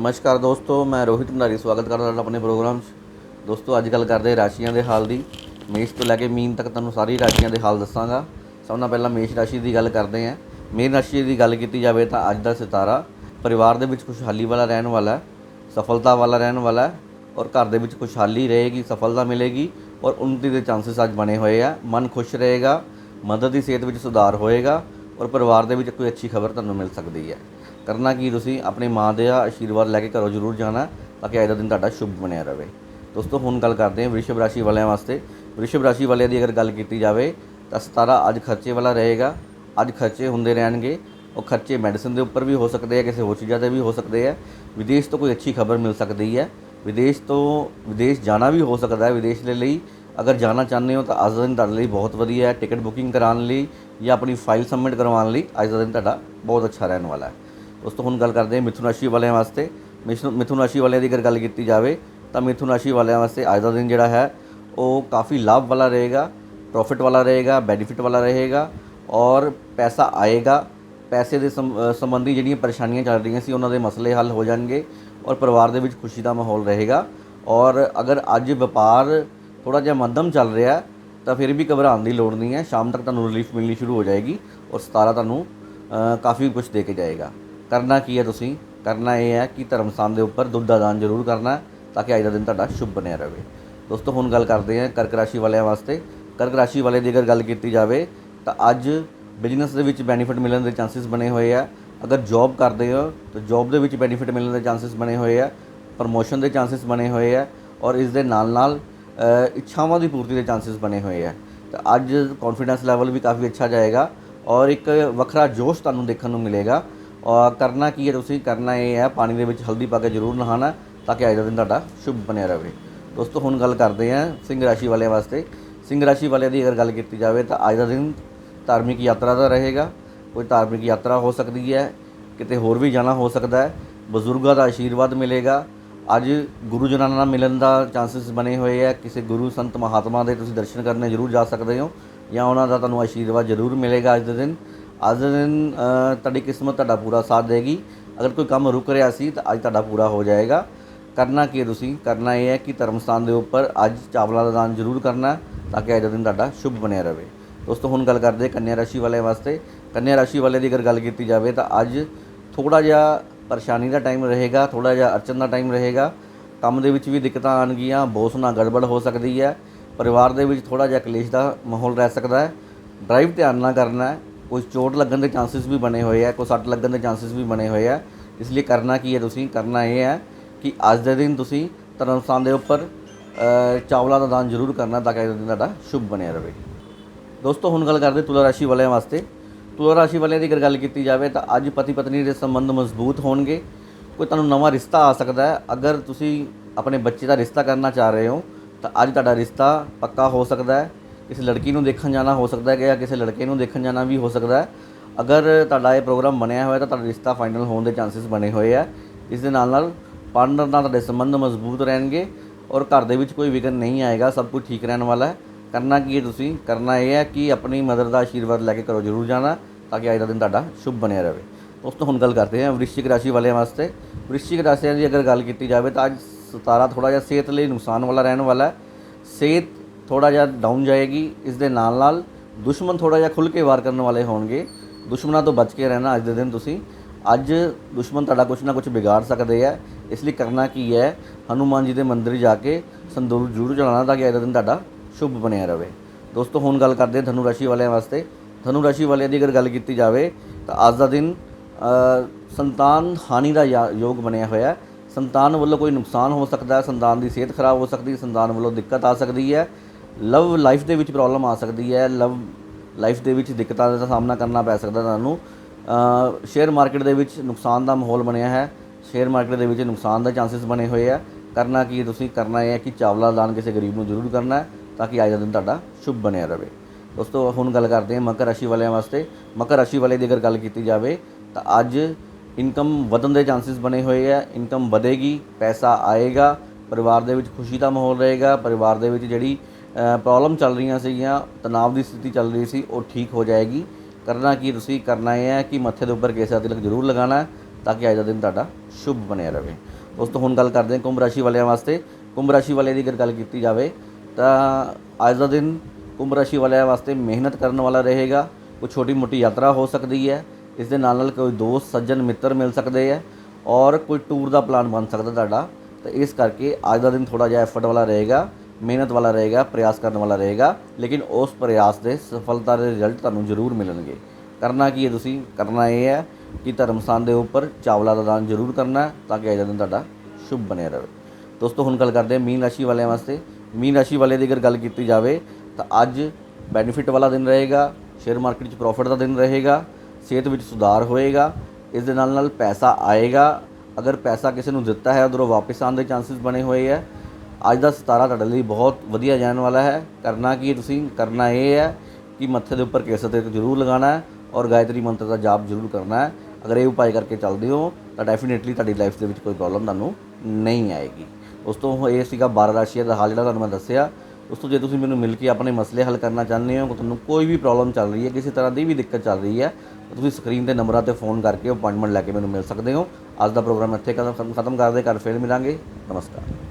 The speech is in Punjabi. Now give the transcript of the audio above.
ਨਮਸਕਾਰ ਦੋਸਤੋ, ਮੈਂ ਰੋਹਿਤ ਭੰਡਾਰੀ, ਸਵਾਗਤ ਕਰਦਾ ਤੁਹਾਡਾ ਆਪਣੇ ਪ੍ਰੋਗਰਾਮ 'ਚ। ਦੋਸਤੋ, ਅੱਜ ਗੱਲ ਕਰਦੇ ਰਾਸ਼ੀਆਂ ਦੇ ਹਾਲ ਦੀ। ਮੇਸ਼ ਤੋਂ ਲੈ ਕੇ ਮੀਨ ਤੱਕ ਤੁਹਾਨੂੰ ਸਾਰੀ ਰਾਸ਼ੀਆਂ ਦੇ ਹਾਲ ਦੱਸਾਂਗਾ। ਸਭ ਤੋਂ ਪਹਿਲਾਂ ਮੇਸ਼ ਰਾਸ਼ੀ ਦੀ ਗੱਲ ਕਰਦੇ ਹਾਂ। ਮੇਨ ਰਾਸ਼ੀ ਦੀ ਗੱਲ ਕੀਤੀ ਜਾਵੇ ਤਾਂ ਅੱਜ ਦਾ ਸਿਤਾਰਾ। ਪਰਿਵਾਰ ਦੇ ਵਿੱਚ ਖੁਸ਼ਹਾਲੀ ਵਾਲਾ ਰਹਿਣ ਵਾਲਾ ਹੈ, ਸਫਲਤਾ ਵਾਲਾ ਰਹਿਣ ਵਾਲਾ ਹੈ ਔਰ ਘਰ ਦੇ ਵਿੱਚ ਖੁਸ਼ਹਾਲੀ ਰਹੇਗੀ, ਸਫਲਤਾ ਮਿਲੇਗੀ ਔਰ ਉન્નਤੀ ਦੇ ਚਾਂਸਸ ਅੱਜ ਬਣੇ ਹੋਏ ਆ। ਮਨ ਖੁਸ਼ ਰਹੇਗਾ, ਮਦਦ ਦੀ ਸਿਹਤ ਵਿੱਚ ਸੁਧਾਰ ਹੋਏਗਾ ਔਰ ਪਰਿਵਾਰ ਦੇ ਵਿੱਚ ਕੋਈ ਅੱਛੀ ਖਬਰ ਤੁਹਾਨੂੰ ਮਿਲ ਸਕਦੀ ਹੈ। ਕਰਨਾ ਕੀ ਤੁਸੀਂ? ਆਪਣੀ ਮਾਂ ਦੇ ਆਸ਼ੀਰਵਾਦ ਲੈ ਕੇ ਘਰੋਂ ਜ਼ਰੂਰ ਜਾਣਾ ਤਾਂ ਕਿ ਅੱਜ ਦਾ ਦਿਨ ਤੁਹਾਡਾ ਸ਼ੁਭ ਬਣਿਆ ਰਹੇ। ਦੋਸਤੋ, ਹੁਣ ਗੱਲ ਕਰਦੇ ਹਾਂ ਵ੍ਰਿਸ਼ਭ ਰਾਸ਼ੀ ਵਾਲਿਆਂ ਵਾਸਤੇ। ਵ੍ਰਿਸ਼ਭ ਰਾਸ਼ੀ ਵਾਲਿਆਂ ਦੀ ਅਗਰ ਗੱਲ ਕੀਤੀ ਜਾਵੇ ਤਾਂ 17 ਅੱਜ ਖਰਚੇ ਵਾਲਾ ਰਹੇਗਾ। ਅੱਜ ਖਰਚੇ ਹੁੰਦੇ ਰਹਿਣਗੇ। ਉਹ ਖਰਚੇ ਮੈਡੀਸਨ ਦੇ ਉੱਪਰ ਵੀ ਹੋ ਸਕਦੇ ਆ, ਕਿਸੇ ਹੋਰ ਚੀਜ਼ਾਂ ਤੇ ਵੀ ਹੋ ਸਕਦੇ ਆ। ਵਿਦੇਸ਼ ਤੋਂ ਕੋਈ ਅੱਛੀ ਖਬਰ ਮਿਲ ਸਕਦੀ ਹੈ। ਵਿਦੇਸ਼ ਤੋਂ ਵਿਦੇਸ਼ ਜਾਣਾ ਵੀ ਹੋ ਸਕਦਾ ਹੈ ਵਿਦੇਸ਼ ਦੇ ਲਈ। ਅਗਰ ਜਾਣਾ ਚਾਹੁੰਦੇ ਹੋ ਤਾਂ ਅੱਜ ਦਾ ਦਿਨ ਤੁਹਾਡੇ ਲਈ ਬਹੁਤ ਵਧੀਆ ਹੈ। ਟਿਕਟ ਬੁਕਿੰਗ ਕਰਾਉਣ ਲਈ ਜਾਂ ਆਪਣੀ ਫਾਈਲ ਸਬਮਿਟ ਕਰਵਾਉਣ ਲਈ ਅੱਜ ਦਾ ਦਿਨ ਤੁਹਾਡਾ ਬਹੁਤ ਅੱਛਾ ਰਹਿਣ ਵਾਲਾ ਹੈ। ਉਸ ਤੋਂ ਹੁਣ ਗੱਲ ਕਰਦੇ ਹਾਂ ਮਿਥੁਨ ਰਾਸ਼ੀ ਵਾਲਿਆਂ ਵਾਸਤੇ। ਮਿਥੁਨ ਮਿਥੁਨ ਰਾਸ਼ੀ ਵਾਲਿਆਂ ਦੀ ਅਗਰ ਗੱਲ ਕੀਤੀ ਜਾਵੇ, ਤਾਂ ਮਿਥੁਨ ਰਾਸ਼ੀ ਵਾਲਿਆਂ ਵਾਸਤੇ ਅੱਜ ਦਾ ਦਿਨ ਜਿਹੜਾ ਹੈ, ਉਹ ਕਾਫੀ ਲਾਭ ਵਾਲਾ ਰਹੇਗਾ ਪ੍ਰੋਫਿਟ ਵਾਲਾ ਰਹੇਗਾ ਬੈਨੀਫਿਟ ਵਾਲਾ ਰਹੇਗਾ ਔਰ ਪੈਸਾ ਆਏਗਾ। ਪੈਸੇ ਦੇ ਸੰਬੰਧੀ ਜਿਹੜੀਆਂ ਪਰੇਸ਼ਾਨੀਆਂ ਚੱਲ ਰਹੀਆਂ ਸੀ, ਉਹਨਾਂ ਦੇ ਮਸਲੇ ਹੱਲ ਹੋ ਜਾਣਗੇ ਔਰ ਪਰਿਵਾਰ ਦੇ ਵਿੱਚ ਖੁਸ਼ੀ ਦਾ ਮਾਹੌਲ ਰਹੇਗਾ ਔਰ ਅਗਰ ਅੱਜ ਵਪਾਰ ਥੋੜਾ ਜਿਹਾ ਮੱਧਮ ਚੱਲ ਰਿਹਾ ਤਾਂ ਫਿਰ ਵੀ ਘਬਰਾਉਣ ਦੀ ਲੋੜ ਨਹੀਂ ਹੈ। ਸ਼ਾਮ ਤੱਕ ਤੁਹਾਨੂੰ ਰਿਲੀਫ ਮਿਲਣੀ ਸ਼ੁਰੂ ਹੋ ਜਾਏਗੀ ਔਰ 17 ਤੁਹਾਨੂੰ ਕਾਫੀ ਕੁਝ ਦੇ ਕੇ ਜਾਏਗਾ। ਕਰਨਾ ਕੀ ਹੈ ਤੁਸੀਂ? ਕਰਨਾ ਇਹ ਹੈ ਕਿ ਧਰਮ ਸਥਾਨ ਦੇ ਉੱਪਰ ਦੁੱਧ ਦਾ ਦਾਨ ਜ਼ਰੂਰ ਕਰਨਾ ਤਾਂ ਕਿ ਅੱਜ ਦਾ ਦਿਨ ਤੁਹਾਡਾ ਸ਼ੁਭ ਬਣਿਆ ਰਹੇ। ਦੋਸਤੋ, ਹੁਣ ਗੱਲ ਕਰਦੇ ਹਾਂ ਕਰਕ ਰਾਸ਼ੀ ਵਾਲਿਆਂ ਵਾਸਤੇ। ਕਰਕ ਰਾਸ਼ੀ ਵਾਲੇ ਦੀ ਅਗਰ ਗੱਲ ਕੀਤੀ ਜਾਵੇ ਤਾਂ ਅੱਜ ਬਿਜ਼ਨਸ ਦੇ ਵਿੱਚ ਬੈਨੀਫਿਟ ਮਿਲਣ ਦੇ ਚਾਂਸਸ ਬਣੇ ਹੋਏ ਆ। ਅਗਰ ਜੌਬ ਕਰਦੇ ਹੋ ਤਾਂ ਜੌਬ ਦੇ ਵਿੱਚ ਬੈਨੀਫਿਟ ਮਿਲਣ ਦੇ ਚਾਂਸਸ ਬਣੇ ਹੋਏ ਆ। ਪ੍ਰਮੋਸ਼ਨ ਦੇ ਚਾਂਸਸ ਬਣੇ ਹੋਏ ਆ ਔਰ ਇਸ ਦੇ ਨਾਲ ਨਾਲ ਇੱਛਾਵਾਂ ਦੀ ਪੂਰਤੀ ਦੇ ਚਾਂਸਸ ਬਣੇ ਹੋਏ ਆ। ਤਾਂ ਅੱਜ ਕੌਨਫੀਡੈਂਸ ਲੈਵਲ ਵੀ ਕਾਫੀ ਅੱਛਾ ਜਾਏਗਾ ਔਰ ਇੱਕ ਵੱਖਰਾ ਜੋਸ਼ ਤੁਹਾਨੂੰ ਦੇਖਣ ਨੂੰ ਮਿਲੇਗਾ। ਔਰ ਕਰਨਾ ਕੀ ਹੈ ਤੁਸੀਂ ਕਰਨਾ ਇਹ ਹੈ, ਪਾਣੀ ਦੇ ਵਿੱਚ ਹਲਦੀ ਪਾ ਕੇ ਜ਼ਰੂਰ ਨਹਾਣਾ ਤਾਂ ਕਿ ਅੱਜ ਦਾ ਦਿਨ ਤੁਹਾਡਾ ਸ਼ੁਭ ਬਣਿਆ ਰਹੇ। ਦੋਸਤੋ, ਹੁਣ ਗੱਲ ਕਰਦੇ ਹਾਂ ਸਿੰਘ ਰਾਸ਼ੀ ਵਾਲਿਆਂ ਵਾਸਤੇ। ਸਿੰਘ ਰਾਸ਼ੀ ਵਾਲਿਆਂ ਦੀ ਅਗਰ ਗੱਲ ਕੀਤੀ ਜਾਵੇ ਤਾਂ ਅੱਜ ਦਾ ਦਿਨ ਧਾਰਮਿਕ ਯਾਤਰਾ ਦਾ ਰਹੇਗਾ। ਕੋਈ ਧਾਰਮਿਕ ਯਾਤਰਾ ਹੋ ਸਕਦੀ ਹੈ, ਕਿਤੇ ਹੋਰ ਵੀ ਜਾਣਾ ਹੋ ਸਕਦਾ ਹੈ। ਬਜ਼ੁਰਗਾਂ ਦਾ ਆਸ਼ੀਰਵਾਦ ਮਿਲੇਗਾ। ਅੱਜ ਗੁਰੂ ਜਨਾਂ ਨਾਲ ਮਿਲਣ ਦਾ ਚਾਂਸਸ ਬਣੇ ਹੋਏ ਆ ਕਿਸੇ ਗੁਰੂ, ਸੰਤ ਮਹਾਤਮਾ ਦੇ ਤੁਸੀਂ ਦਰਸ਼ਨ ਕਰਨੇ ਜ਼ਰੂਰ ਜਾ ਸਕਦੇ ਹੋ ਜਾਂ ਉਹਨਾਂ ਦਾ ਤੁਹਾਨੂੰ ਆਸ਼ੀਰਵਾਦ ਜ਼ਰੂਰ ਮਿਲੇਗਾ ਅੱਜ ਦੇ ਦਿਨ। ਅੱਜ ਦੇ ਦਿਨ ਤੁਹਾਡੀ ਕਿਸਮਤ ਤੁਹਾਡਾ ਪੂਰਾ ਸਾਥ ਦੇਗੀ। ਅਗਰ ਕੋਈ ਕੰਮ ਰੁਕ ਰਿਹਾ ਸੀ ਤਾਂ ਅੱਜ ਤੁਹਾਡਾ ਪੂਰਾ ਹੋ ਜਾਏਗਾ। ਕਰਨਾ ਕੀ ਹੈ ਤੁਸੀਂ? ਕਰਨਾ ਇਹ ਹੈ ਕਿ ਧਰਮ ਸਥਾਨ ਦੇ ਉੱਪਰ ਅੱਜ ਚਾਵਲਾਂ ਦਾ ਦਾਨ ਜ਼ਰੂਰ ਕਰਨਾ ਤਾਂ ਕਿ ਅੱਜ ਦਾ ਦਿਨ ਤੁਹਾਡਾ ਸ਼ੁਭ ਬਣਿਆ ਰਹੇ। ਦੋਸਤੋ, ਹੁਣ ਗੱਲ ਕਰਦੇ ਕੰਨਿਆ ਰਾਸ਼ੀ ਵਾਲਿਆਂ ਵਾਸਤੇ। ਕੰਨਿਆ ਰਾਸ਼ੀ ਵਾਲੇ ਦੀ ਅਗਰ ਗੱਲ ਕੀਤੀ ਜਾਵੇ ਤਾਂ ਅੱਜ ਥੋੜਾ ਜਿਹਾ ਪਰੇਸ਼ਾਨੀ ਦਾ ਟਾਈਮ ਰਹੇਗਾ ਥੋੜਾ ਜਿਹਾ ਅੜਚਨ ਦਾ ਟਾਈਮ ਰਹੇਗਾ। ਕੰਮ ਦੇ ਵਿੱਚ ਵੀ ਦਿੱਕਤਾਂ ਆਣਗੀਆਂ ਬੋਸ ਨਾਲ ਗੜਬੜ ਹੋ ਸਕਦੀ ਹੈ। ਪਰਿਵਾਰ ਦੇ ਵਿੱਚ ਥੋੜਾ ਜਿਹਾ ਕਲੇਸ਼ ਦਾ ਮਾਹੌਲ ਰਹਿ ਸਕਦਾ ਹੈ। ਡਰਾਈਵ ਧਿਆਨ ਨਾਲ ਕਰਨਾ ਹੈ। ਕੋਈ ਚੋਟ ਲੱਗਣ ਦੇ ਚਾਂਸਸ ਵੀ ਬਣੇ ਹੋਏ ਆ ਕੋਈ ਸੱਟ ਲੱਗਣ ਦੇ ਚਾਂਸਸ ਵੀ ਬਣੇ ਹੋਏ ਆ। ਇਸ ਲਈ ਕਰਨਾ ਕੀ ਹੈ ਤੁਸੀਂ? ਕਰਨਾ ਇਹ ਹੈ ਕਿ ਅੱਜ ਦੇ ਦਿਨ ਤੁਸੀਂ ਧਰਮ ਸਥਾਨ ਦੇ ਉੱਪਰ ਅ, ਚਾਵਲਾਂ ਦਾ ਦਾਨ ਜ਼ਰੂਰ ਕਰਨਾ ਤਾਂ ਕਿ ਅੱਜ ਦਿਨ ਤੁਹਾਡਾ ਸ਼ੁਭ ਬਣਿਆ ਰਹੇ। ਦੋਸਤੋ ਹੁਣ ਗੱਲ ਕਰਦੇ ਤੁਲਾ ਰਾਸ਼ੀ ਵਾਲਿਆਂ ਵਾਸਤੇ। ਤੁਲਾ ਰਾਸ਼ੀ ਵਾਲਿਆਂ ਦੀ ਅਗਰ ਗੱਲ ਕੀਤੀ ਜਾਵੇ ਤਾਂ ਅੱਜ ਪਤੀ ਪਤਨੀ ਦੇ ਸੰਬੰਧ ਮਜ਼ਬੂਤ ਹੋਣਗੇ। ਕੋਈ ਤੁਹਾਨੂੰ ਨਵਾਂ ਰਿਸ਼ਤਾ ਆ ਸਕਦਾ ਹੈ। ਅਗਰ ਤੁਸੀਂ ਆਪਣੇ ਬੱਚੇ ਦਾ ਰਿਸ਼ਤਾ ਕਰਨਾ ਚਾਹ ਰਹੇ ਹੋ ਤਾਂ ਅੱਜ ਤੁਹਾਡਾ ਰਿਸ਼ਤਾ ਪੱਕਾ ਹੋ ਸਕਦਾ ਹੈ। ਕਿਸੇ ਲੜਕੀ ਨੂੰ ਦੇਖਣ ਜਾਣਾ ਹੋ ਸਕਦਾ ਹੈ ਜਾਂ ਕਿਸੇ ਲੜਕੇ ਨੂੰ ਦੇਖਣ ਜਾਣਾ ਵੀ ਹੋ ਸਕਦਾ ਹੈ। ਅਗਰ ਤੁਹਾਡਾ ਇਹ ਪ੍ਰੋਗਰਾਮ ਬਣਿਆ ਹੋਇਆ ਤਾਂ ਤੁਹਾਡਾ ਰਿਸ਼ਤਾ ਫਾਈਨਲ ਹੋਣ ਦੇ ਚਾਂਸਸ ਬਣੇ ਹੋਏ ਆ। ਇਸ ਦੇ ਨਾਲ ਨਾਲ ਪਾਰਟਨਰ ਨਾਲ ਤੁਹਾਡੇ ਸੰਬੰਧ ਮਜ਼ਬੂਤ ਰਹਿਣਗੇ ਔਰ ਘਰ ਦੇ ਵਿੱਚ ਕੋਈ ਵਿਘਨ ਨਹੀਂ ਆਏਗਾ, ਸਭ ਕੁਝ ਠੀਕ ਰਹਿਣ ਵਾਲਾ ਹੈ। ਕਰਨਾ ਕੀ ਹੈ ਤੁਸੀਂ? ਕਰਨਾ ਇਹ ਹੈ ਕਿ ਆਪਣੀ ਮਦਰ ਦਾ ਆਸ਼ੀਰਵਾਦ ਲੈ ਕੇ ਘਰੋਂ ਜ਼ਰੂਰ ਜਾਣਾ ਤਾਂ ਕਿ ਅੱਜ ਦਾ ਦਿਨ ਤੁਹਾਡਾ ਸ਼ੁਭ ਬਣਿਆ ਰਹੇ। ਦੋਸਤੋ, ਹੁਣ ਗੱਲ ਕਰਦੇ ਹਾਂ ਵ੍ਰਿਸ਼ਚਿਕ ਰਾਸ਼ੀ ਵਾਲਿਆਂ ਵਾਸਤੇ। ਵ੍ਰਿਸ਼ਚਿਕ ਰਾਸ਼ੀ ਦੀ ਅਗਰ ਗੱਲ ਕੀਤੀ ਜਾਵੇ ਤਾਂ ਅੱਜ 17 ਥੋੜਾ ਜਿਹਾ ਸਿਹਤ ਲਈ ਨੁਕਸਾਨ ਵਾਲਾ ਰਹਿਣ ਵਾਲਾ ਹੈ। ਸਿਹਤ ਥੋੜਾ ਜਿਹਾ ਡਾਊਨ ਜਾਏਗੀ ਇਸ ਦੇ ਨਾਲ ਨਾਲ ਦੁਸ਼ਮਣ ਥੋੜਾ ਜਿਹਾ ਖੁੱਲ ਕੇ ਵਾਰ ਕਰਨ ਵਾਲੇ ਹੋਣਗੇ। ਦੁਸ਼ਮਣਾਂ ਤੋਂ ਬਚ ਕੇ ਰਹਿਣਾ ਅੱਜ ਦੇ ਦਿਨ ਤੁਸੀਂ। ਅੱਜ ਦੁਸ਼ਮਣ ਤੁਹਾਡਾ ਕੁਛ ਨਾ ਕੁਛ ਵਿਗਾੜ ਸਕਦੇ ਆ। ਇਸ ਲਈ ਕਰਨਾ ਕੀ ਹੈ, ਹਨੂਮਾਨ ਜੀ ਦੇ ਮੰਦਿਰ ਜਾ ਕੇ ਸੰਦੂਰ ਜ਼ਰੂਰ ਚੜਾਉਣਾ ਤਾਂ ਕਿ ਅੱਜ ਦਾ ਦਿਨ ਤੁਹਾਡਾ ਸ਼ੁਭ ਬਣਿਆ ਰਹੇ ਦੋਸਤੋ, ਹੁਣ ਗੱਲ ਕਰਦੇ ਹਾਂ ਧਨੂ ਰਾਸ਼ੀ ਵਾਲਿਆਂ ਵਾਸਤੇ। ਧਨੂ ਰਾਸ਼ੀ ਵਾਲਿਆਂ ਦੀ ਅਗਰ ਗੱਲ ਕੀਤੀ ਜਾਵੇ, ਤਾਂ ਅੱਜ ਦਾ ਦਿਨ ਸੰਤਾਨ ਹਾਨੀ ਦਾ ਯਾ- ਯੋਗ ਬਣਿਆ ਹੋਇਆ ਹੈ। ਸੰਤਾਨ ਵੱਲੋਂ ਕੋਈ ਨੁਕਸਾਨ ਹੋ ਸਕਦਾ ਹੈ, ਸੰਤਾਨ ਦੀ ਸਿਹਤ ਖਰਾਬ ਹੋ ਸਕਦੀ ਹੈ, ਸੰਤਾਨ ਵੱਲੋਂ ਦਿੱਕਤ ਆ ਸਕਦੀ ਹੈ। ਲਵ ਲਾਈਫ ਦੇ ਵਿੱਚ ਪ੍ਰੋਬਲਮ ਆ ਸਕਦੀ ਹੈ, ਲਵ ਲਾਈਫ ਦੇ ਵਿੱਚ ਦਿੱਕਤਾਂ ਦਾ ਸਾਹਮਣਾ ਕਰਨਾ ਪੈ ਸਕਦਾ ਤੁਹਾਨੂੰ। ਸ਼ੇਅਰ ਮਾਰਕੀਟ ਦੇ ਵਿੱਚ ਨੁਕਸਾਨ ਦਾ ਮਾਹੌਲ ਬਣਿਆ ਹੈ। ਸ਼ੇਅਰ ਮਾਰਕੀਟ ਦੇ ਵਿੱਚ ਨੁਕਸਾਨ ਦੇ ਚਾਂਸਸ ਬਣੇ ਹੋਏ ਆ। ਕਰਨਾ ਕੀ ਹੈ ਤੁਸੀਂ? ਕਰਨਾ ਇਹ ਹੈ ਕਿ ਚਾਵਲਾ ਦਾਨ ਕਿਸੇ ਗਰੀਬ ਨੂੰ ਜ਼ਰੂਰ ਕਰਨਾ ਹੈ ਤਾਂ ਕਿ ਅੱਜ ਦਾ ਦਿਨ ਤੁਹਾਡਾ ਸ਼ੁਭ ਬਣਿਆ ਰਹੇ। ਦੋਸਤੋ ਹੁਣ ਗੱਲ ਕਰਦੇ ਹਾਂ ਮਕਰ ਰਾਸ਼ੀ ਵਾਲਿਆਂ ਵਾਸਤੇ। ਮਕਰ ਰਾਸ਼ੀ ਵਾਲੇ ਦੀ ਅਗਰ ਗੱਲ ਕੀਤੀ ਜਾਵੇ ਤਾਂ ਅੱਜ ਇਨਕਮ ਵਧਣ ਦੇ ਚਾਂਸਸ ਬਣੇ ਹੋਏ ਆ। ਇਨਕਮ ਵਧੇਗੀ, ਪੈਸਾ ਆਏਗਾ, ਪਰਿਵਾਰ ਦੇ ਵਿੱਚ ਖੁਸ਼ੀ ਦਾ ਮਾਹੌਲ ਰਹੇਗਾ। ਪਰਿਵਾਰ ਦੇ ਵਿੱਚ ਜਿਹੜੀ ਪ੍ਰੋਬਲਮ ਚੱਲ ਰਹੀਆਂ ਸੀਗੀਆਂ, ਤਣਾਅ ਦੀ ਸਥਿਤੀ ਚੱਲ ਰਹੀ ਸੀ, ਉਹ ਠੀਕ ਹੋ ਜਾਏਗੀ। ਕਰਨਾ ਕੀ ਤੁਸੀਂ, ਕਰਨਾ ਇਹ ਹੈ ਕਿ ਮੱਥੇ ਦੇ ਉੱਪਰ ਕੇਸਰ ਦਾ ਤਿਲਕ ਜ਼ਰੂਰ ਲਗਾਉਣਾ ਤਾਂ ਕਿ ਅੱਜ ਦਾ ਦਿਨ ਤੁਹਾਡਾ ਸ਼ੁਭ ਬਣਿਆ ਰਹੇ। ਦੋਸਤੋ ਹੁਣ ਗੱਲ ਕਰਦੇ ਹਾਂ ਕੁੰਭ ਰਾਸ਼ੀ ਵਾਲਿਆਂ ਵਾਸਤੇ। ਕੁੰਭ ਰਾਸ਼ੀ ਵਾਲਿਆਂ ਦੀ ਅਗਰ ਗੱਲ ਕੀਤੀ ਜਾਵੇ, ਤਾਂ ਅੱਜ ਦਾ ਦਿਨ ਕੁੰਭ ਰਾਸ਼ੀ ਵਾਲਿਆਂ ਵਾਸਤੇ ਮਿਹਨਤ ਕਰਨ ਵਾਲਾ ਰਹੇਗਾ। ਕੋਈ ਛੋਟੀ ਮੋਟੀ ਯਾਤਰਾ ਹੋ ਸਕਦੀ ਹੈ। ਇਸ ਦੇ ਨਾਲ ਨਾਲ ਕੋਈ ਦੋਸਤ, ਸੱਜਣ, ਮਿੱਤਰ ਮਿਲ ਸਕਦੇ ਹੈ ਔਰ ਕੋਈ ਟੂਰ ਦਾ ਪਲਾਨ ਬਣ ਸਕਦਾ ਤੁਹਾਡਾ। ਤਾਂ ਇਸ ਕਰਕੇ ਅੱਜ ਦਾ ਦਿਨ ਥੋੜਾ ਜਿਹਾ ਐਫਰਟ ਵਾਲਾ ਰਹੇਗਾ। ਮਿਹਨਤ ਵਾਲਾ ਰਹੇਗਾ, ਪ੍ਰਯਾਸ ਕਰਨ ਵਾਲਾ ਰਹੇਗਾ, ਲੇਕਿਨ ਉਸ ਪ੍ਰਯਾਸ ਦੇ ਸਫਲਤਾ ਦੇ ਰਿਜ਼ਲਟ ਤੁਹਾਨੂੰ ਜ਼ਰੂਰ ਮਿਲਣਗੇ। ਕਰਨਾ ਕੀ ਹੈ ਤੁਸੀਂ? ਕਰਨਾ ਇਹ ਹੈ ਕਿ ਧਰਮ ਸਥਾਨ ਦੇ ਉੱਪਰ ਚਾਵਲਾ ਦਾ ਦਾਨ ਜ਼ਰੂਰ ਕਰਨਾ ਤਾਂ ਕਿ ਅੱਜ ਦਾ ਦਿਨ ਤੁਹਾਡਾ ਸ਼ੁਭ ਬਣਿਆ ਰਹੇ। ਦੋਸਤੋ, ਹੁਣ ਗੱਲ ਕਰਦੇ ਹਾਂ ਮੀਨ ਰਾਸ਼ੀ ਵਾਲਿਆਂ ਵਾਸਤੇ। ਮੀਨ ਰਾਸ਼ੀ ਵਾਲੇ ਦੀ ਅਗਰ ਗੱਲ ਕੀਤੀ ਜਾਵੇ, ਤਾਂ ਅੱਜ ਬੈਨੀਫਿਟ ਵਾਲਾ ਦਿਨ ਰਹੇਗਾ ਸ਼ੇਅਰ ਮਾਰਕੀਟ 'ਚ ਪ੍ਰੋਫਿਟ ਦਾ ਦਿਨ ਰਹੇਗਾ, ਸਿਹਤ ਵਿੱਚ ਸੁਧਾਰ ਹੋਏਗਾ, ਇਸ ਦੇ ਨਾਲ ਨਾਲ ਪੈਸਾ ਆਏਗਾ। ਅਗਰ ਪੈਸਾ ਕਿਸੇ ਨੂੰ ਦਿੱਤਾ ਹੈ, ਉਧਰੋਂ ਵਾਪਸ ਆਉਣ ਦੇ ਚਾਂਸਸ ਬਣੇ ਹੋਏ ਹੈ। ਅੱਜ ਦਾ ਸਿਤਾਰਾ ਤੁਹਾਡੇ ਲਈ ਬਹੁਤ ਵਧੀਆ ਜਾਣ ਵਾਲਾ ਹੈ। ਕਰਨਾ ਕੀ ਤੁਸੀਂ? ਕਰਨਾ ਇਹ ਹੈ ਕਿ ਮੱਥੇ ਦੇ ਉੱਪਰ ਕੇਸਰ ਤੇ ਜ਼ਰੂਰ ਲਗਾਉਣਾ ਹੈ ਔਰ ਗਾਇਤਰੀ ਮੰਤਰ ਦਾ ਜਾਪ ਜ਼ਰੂਰ ਕਰਨਾ ਹੈ। ਅਗਰ ਇਹ ਉਪਾਅ ਕਰਕੇ ਚੱਲਦੇ ਹੋ ਤਾਂ ਡੈਫੀਨਿਟਲੀ ਤੁਹਾਡੀ ਲਾਈਫ ਦੇ ਵਿੱਚ ਕੋਈ ਪ੍ਰੋਬਲਮ ਤੁਹਾਨੂੰ ਨਹੀਂ ਆਏਗੀ। ਉਸ ਤੋਂ ਇਹ ਸੀਗਾ 12 ਰਾਸ਼ੀਆਂ ਦਾ ਹਾਲ ਜਿਹੜਾ ਤੁਹਾਨੂੰ ਮੈਂ ਦੱਸਿਆ। ਉਸ ਤੋਂ ਜੇ ਤੁਸੀਂ ਮੈਨੂੰ ਮਿਲ ਕੇ ਆਪਣੇ ਮਸਲੇ ਹੱਲ ਕਰਨਾ ਚਾਹੁੰਦੇ ਹੋ, ਤੁਹਾਨੂੰ ਕੋਈ ਵੀ ਪ੍ਰੋਬਲਮ ਚੱਲ ਰਹੀ ਹੈ, ਕਿਸੇ ਤਰ੍ਹਾਂ ਦੀ ਵੀ ਦਿੱਕਤ ਚੱਲ ਰਹੀ ਹੈ ਤੁਸੀਂ ਸਕਰੀਨ ਤੇ ਨੰਬਰਾਂ ਤੇ ਫੋਨ ਕਰਕੇ ਅਪਾਇੰਟਮੈਂਟ ਲੈ ਕੇ ਮੈਨੂੰ ਮਿਲ ਸਕਦੇ ਹੋ। ਅੱਜ ਦਾ ਪ੍ਰੋਗਰਾਮ ਇੱਥੇ ਖਤਮ ਖਤਮ ਕਰਦੇ ਘਰ ਫਿਰ ਮਿਲਾਂਗੇ। ਨਮਸਕਾਰ।